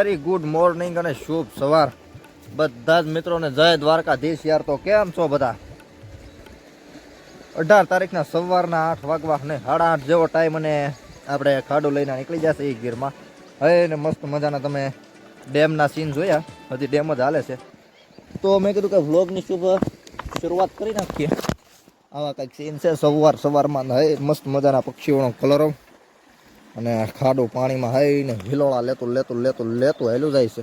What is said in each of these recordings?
Very good morning અને શુભ સવાર. બધા જ મિત્રોને જય દ્વારકાધીશ યાર, તો કેમ છો બધા? અઢાર તારીખના સવારના આઠ વાગવા ને સાડા આઠ જેવો ટાઈમ અને આપણે ખાડો લઈને નીકળી જશે એક ગીરમાં. હવે ને મસ્ત મજાના તમે ડેમના સીન જોયા? હજી ડેમ જ હાલે છે. તો મેં કીધું કે વ્લોગની શુભ શરૂઆત કરી નાખીએ. આવા કંઈક સીન છે સવાર સવારમાં. હે, મસ્ત મજાના પક્ષીઓનો કલરો અને ખાડો પાણીમાં હાઈ ને હિલોળા લેતું લેતું લેતું લેતું હેલું જાય છે.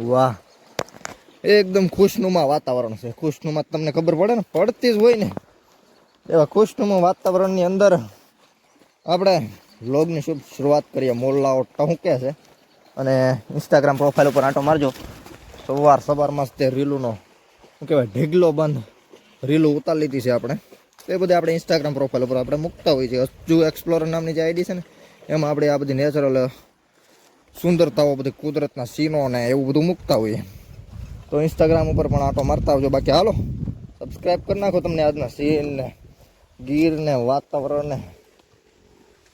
વાહ. એકદમ ખુશનુમા વાતાવરણ છે. ખુશનુમા તમને ખબર પડે ને? પડતી જ હોય ને. એવા ખુશનુમા વાતાવરણની અંદર આપણે વ્લોગની શુભ શરૂઆત કરીએ. મોરલાઓ ટહુકે છે. અને ઇન્સ્ટાગ્રામ પ્રોફાઇલ ઉપર આંટો મારજો. સવાર સવારમાં તે રીલુનો, શું કહેવાય, ઢીગલો બંધ રીલું ઉતારી લીધી છે આપણે. એ બધી આપણે ઇન્સ્ટાગ્રામ પ્રોફાઇલ ઉપર આપણે મૂકતા હોઈએ છીએ. હજુ એક્સપ્લોરર નામની જે આઈડી છે ને એમાં આપણે આ બધી નેચરલ સુંદરતાઓ, બધી કુદરતના સીનો ને એવું બધું મૂકતા હોઈએ. તો ઇન્સ્ટાગ્રામ ઉપર પણ આટો મારતા આવજો. બાકી હાલો સબસ્ક્રાઈબ કરી નાખો તમને આજના સીન ને ગીર ને વાતાવરણ ને.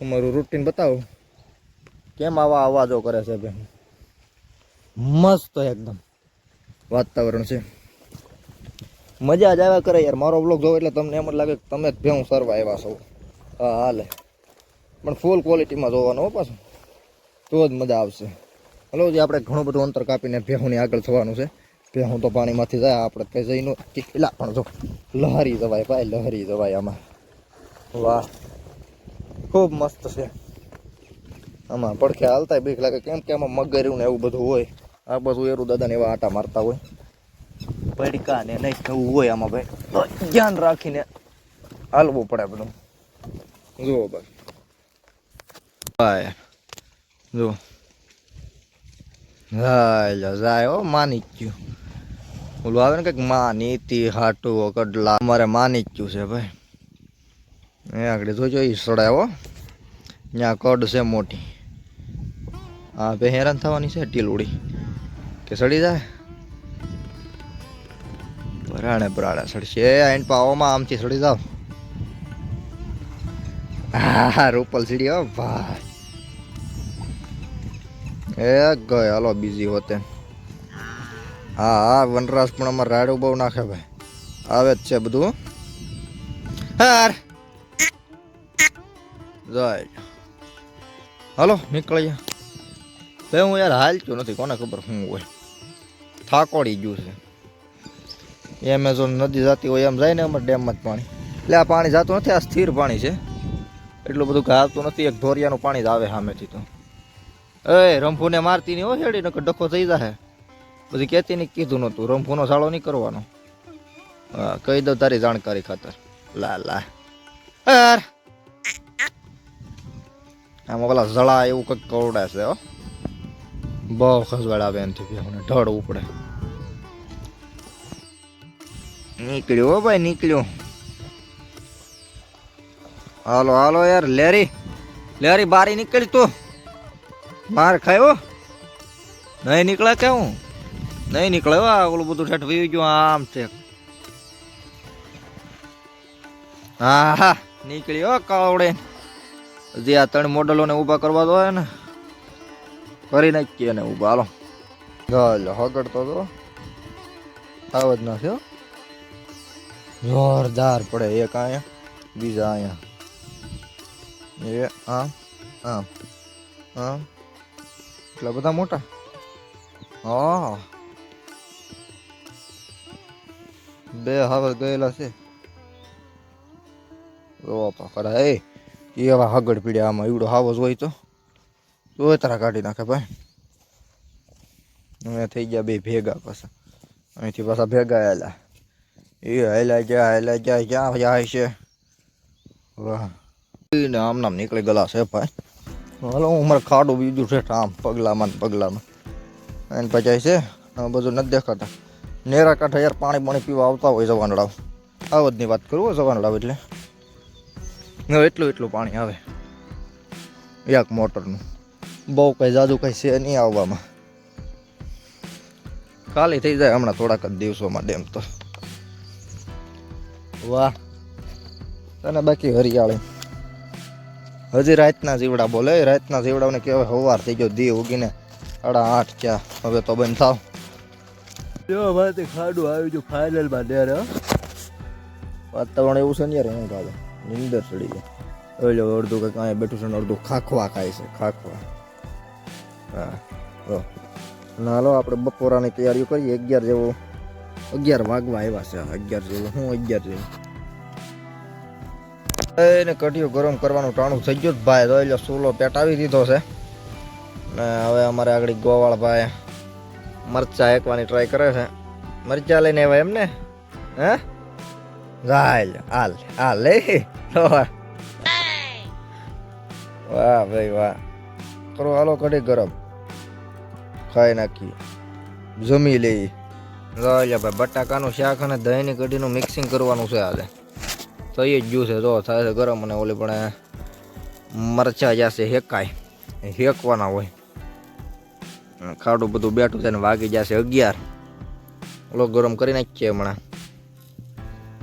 અમારું રૂટીન બતાવું. કેમ આવા અવાજો કરે છે બેન? મસ્ત એકદમ. વાતાવરણ છે. મજા જ આવ્યા કરે યાર. મારો બ્લોગ જોવો એટલે તમને એમ જ લાગે કે તમે જ ભેવું સરવા આવ્યા છો. હા, હાલે. પણ ફૂલ ક્વોલિટીમાં જોવાનું પાછું. તો જ મજા આવશે. હલો, જે આપણે ઘણું બધું અંતર કાપીને ભેહુંની આગળ થવાનું છે. ભેહું તો પાણીમાંથી જાય, આપણે કંઈ જઈને કેટલા પણ જો, લહરી જવાય ભાઈ, લહરી જવાય આમાં. વાહ, ખૂબ મસ્ત છે. આમાં પડખે હાલતા બીક લાગે, કેમ કે આમાં મગર્યું ને એવું બધું હોય. આ બધું એરું દાદાને એવા આટા મારતા હોય. પડકા ને નહીં એવું હોય આમાં ભાઈ. ધ્યાન રાખીને હાલવું પડે બધું. જુઓ ભાઈ. ભાઈ જો જાય જાય હો માની ગયું. ઓલું આવે ને કંઈકમાં નીતિ હાટું કડલા અમારે માની ગયું છે, ભાઈ. એ આગળ જોજો એ સડાયો ત્યાં કડ છે મોટી. હા બે હેરાન થવાની છે ટીલુડી કે સડી જાય? ભરાણે બરાણે સડશે. એન્ડ પાવામાં આમથી સડી જાવ હા, રૂપલ સીડી, હો, ભાઈ. એ ગયો, હાલો, બીજી હોતે. હા હા, વનરાજ પણ અમારે રાડું બહુ નાખે, ભાઈ. આવે જ છે બધું હાર. જાય. હાલો, નીકળીએ. બે હું યાર હાલતું નથી, કોને ખબર શું હોય. થાકોડી ગયું છે. એમેઝોન નદી જતી હોય, એમ જાય ને અમારે ડેમમાં જ પાણી. એટલે આ પાણી જતું નથી, આ સ્થિર પાણી છે. એટલું બધું ઘાલતું નથી, એક ધોરિયાનું પાણી જ આવે સામેથી તો. એ રંભુને મારતી નહીં હો હેડી, નકર ડખો થઈ જાય બધી કહેતી નહીં કીધું નહોતું રંભુનો સાળો નહીં કરવાનો. હા, કહી દઉં તારી જાણકારી ખાતર. લા લા. યાર આમાં પેલા જળા એવું કંઈક કવડે છે, હો. બહુ ખસવાડ આવે એનાથી ભેહુંને ઢળ ઉપડે. નીકળ્યો ભાઈ, નીકળ્યો. હાલો હાલો યાર, લેરી. લેરી બારી નીકળી તું. માર ખાયો? નહીં નીકળે કેવું નહીં નીકળે હો આ ઓલું બધું ઠેઠ વયું ગયું, આમ છે. હા હા નીકળી હો કાવડે. હજી આ ત્રણ મોડલોને ઊભા કરવા દો ને કરી નાખીએ ને ઊભા, હાલો. ચાલો હગડતો તો. આવ જ નાખ્યો જોરદાર પડે એક અહીંયા, બીજા અહીંયા. એ આમ આમ આમ એટલા બધા મોટા? હા. બે હવે ગયેલા છે. ખરા એ એવા હગડ પીડ્યા આમાં એવડો હાવસ હોય તો. તો તારા કાઢી નાખે ભાઈ. અમે થઈ ગયા બે ભેગા પાછા. અહીંથી પાછા ભેગા આવેલા એ હેલા ગયા હેલા ગયા ક્યાં જાય છે. વાહ. ને નામ નીકળી ગયેલા છે ભાઈ. હાલો, હું મારે ખાડું બીજું છે આમ પગલામાં પગલામાં. એને પછી છે બધું નથી દેખાતા. નેરા કાંઠા યાર પાણી પાણી પીવા આવતા હોય જવાનડાવ આવતની વાત કરું સવાનડાવ એટલે. એટલું એટલું પાણી આવે. એક મોટરનું. બહુ કંઈ જાદુ કંઈ છે નહીં આવવામાં. ખાલી થઈ જાય હમણાં થોડાક જ દિવસોમાં ડેમ તો. વાહ. અને બાકી હરિયાળી. હજી રાતના જીવડા બોલે રાતના જીવડાઓને કહેવાય હોવાર થઈ ગયો દી ઉગીને સાડા આઠ ક્યાં હવે તો બંધ થાવ. જો ભાઈ ખાડું આવ્યું છું ફાઇનલમાં ડેર વાતાવરણ એવું છે ને યાર હું કાલે નીંદર ચડી જાય હવે જો અડધું કંઈક અહીંયા બેઠું છે ને અડધું ખાખવા ખાય છે ખાખવા. હા હાલો આપણે બપોરાની તૈયારીઓ કરીએ. અગિયાર જેવો અગિયાર વાગવા આવ્યા છે અગિયાર જેવું હું અગિયાર જેવું. એને કઢિયું ગરમ કરવાનું ટાણું થઈ ગયું ભાઈ. તો એટલે સૂલો પેટાવી દીધો છે. ને હવે અમારે આગળ ગોવાળ ભાઈ મરચા એકવાની ટ્રાય કરે છે. મરચા લઈને આવ્યા એમ ને હે? હાલ હાલ લે લો. વાહ. ભાઈ, વાહ. કરો, હાલો, કઢી ગરમ. ખાઈ નાખી. જમી લઈ. લે ભાઈ, બટાકાનું શાક અને દહીંની કઢીનું મિક્સિંગ કરવાનું છે આજે. થઈ જ ગયું છે. તો થાય ગરમ અને ઓલી પણ મરચા જશે હેકાય. હેકવાના હોય. ખાડું બધું બેઠું છે ને વાગી જશે અગિયાર. ઓલો ગરમ કરી નાખીએ હમણાં.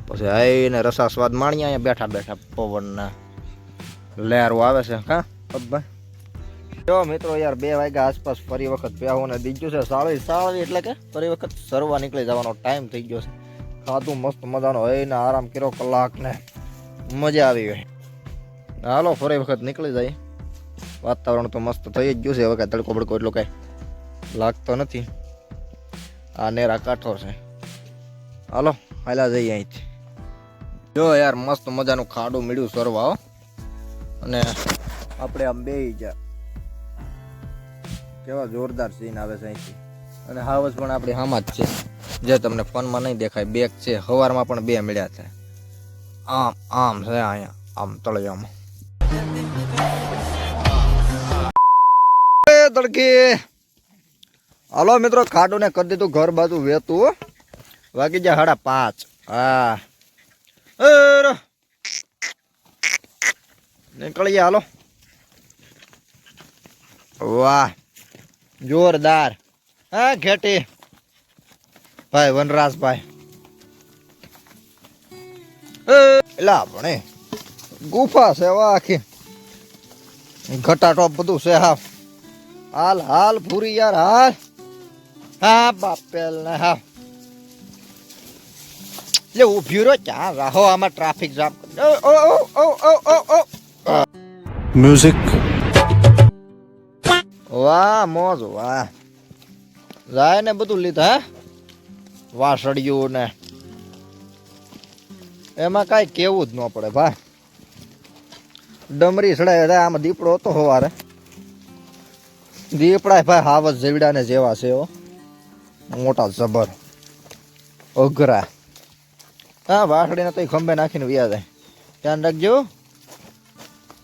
પછી આવીને રસા સ્વાદ માણીએ અહીંયા બેઠા બેઠા પવનના. લહેરો આવે છે. હા પબ્બા જો મિત્રો યાર, બે વાગ્યા આસપાસ ફરી વખત પ્યાહોને દીધું છે સાળી સાળી એટલે કે ફરી વખત સરવા નીકળી જવાનો ટાઈમ થઈ ગયો છે. ખાધું, મસ્ત મજાનો હોય ને આરામ કર્યો કલાક ને મજા આવી ગઈ. હાલો, ફરી વખત નીકળી જાય. વાતાવરણ તો મસ્ત થઈ જ ગયું છે કાંઈ તડકો બડકો એટલો કાંઈ લાગતો નથી. આ નેરા કાંઠો છે. હાલો હાલા જઈએ અહીંથી. જો યાર, મસ્ત મજાનું ખાડું મળ્યું સરવા. અને આપણે આમ બે જા કેવા જોરદાર સીન આવે છે અહીંથી. અને હાવસ પણ આપણી હામાં જ છે. જે તમને ફોનમાં નહીં દેખાય બેગ છે, હવારમાં પણ બે મળ્યા છે. આમ આમ છે અહીંયા, આમ તળિયામાં. તડકી. હાલો મિત્રો ખાડું ને કરી દીધું, ઘર બાજુ વેતું. વાગી જાય સાડા પાંચ. હા. નીકળીએ હાલો. વાહ. જોરદાર. હા, ઘેટી. ભાઈ વનરાજભાઈ એલા ભણે ગુફા છે આખી. ઘટાટો બધું છે હા હાલ હાલ પૂરી યાર હાલ. હા બાપેલ ને હા લે ઊભી રહ્યો ક્યાં રાહો આમાં ટ્રાફિક જામ મ્યુઝિક વાહ મોજ વાહ. જાય ને બધું લીધા હે? વાસળિયું ને એમાં કાંઈ કેવું જ ન પડે ભાઈ. ડમરી સડાય હતા આમાં દીપડો હતો સવારે દીપડા ભાઈ હાવસ જેવડા ને જેવા છે મોટા જબર. અઘરા. હા, વાસળીને તો ખંભે નાખીને વ્યા જાય. ધ્યાન રાખજો.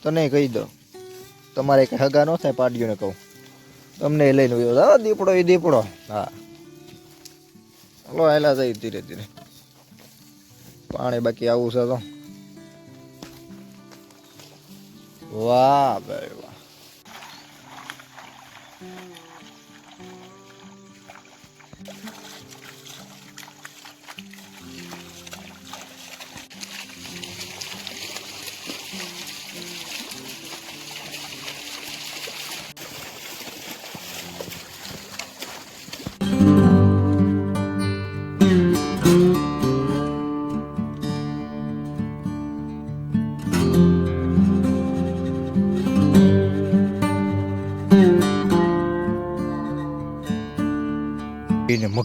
તને કહી દો તમારે કઈ હગા ન થાય, પાડ્યું કહું. તમને લઈને વયો. દીપડો, એ દીપડો. હા. હલો હેલા જાય ધીરે ધીરે. પાણી બાકી આવું છે તો. વાહ ભાઈ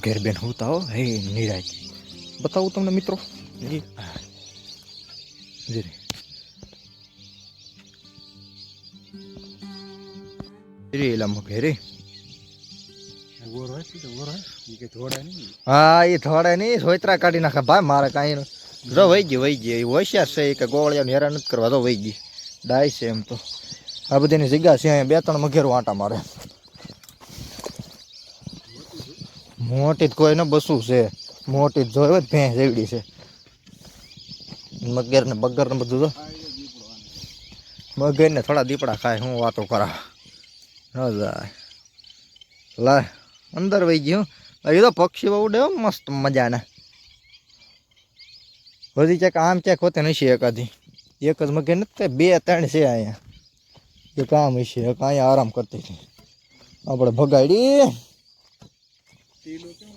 મગેર બેન હું તાવ, હે નિરાય બતાવું તમને મિત્રો. જી. રે. એલા હા એ થોડે નહીં સોયત્રા કાઢી નાખે. ભાઈ, મારે કાંઈ જો વહી ગઈ વહી ગઈ. હોશિયાર છે કે ગોળિયાને હેરાન નથી કરવા. તો વહી ગઈ. ડાય છે એમ તો. આ બધીની જગ્યા છે, અહીંયા બે ત્રણ મઘેરું આંટા મારે. મોટી જ કોઈ ને બસું છે. મોટી જ જોઈ હોય ભેંસ એવડી છે. મગર ને બગર ને બધું તો મગર ને થોડા દીપડા ખાય, હું વાતો કરા. જાય. લા અંદર વહી ગયું. હજી તો પક્ષી બહુ ડે મસ્ત મજાના. હજી ક્યાંક આમ ક્યાંક હોતે નથી એકાદી એક જ મગર નથી બે ત્રણ છે અહીંયા. એક આમ હશે, એક અહીંયા આરામ કરતી હતી. આપણે ભગાડી. Sí, lo último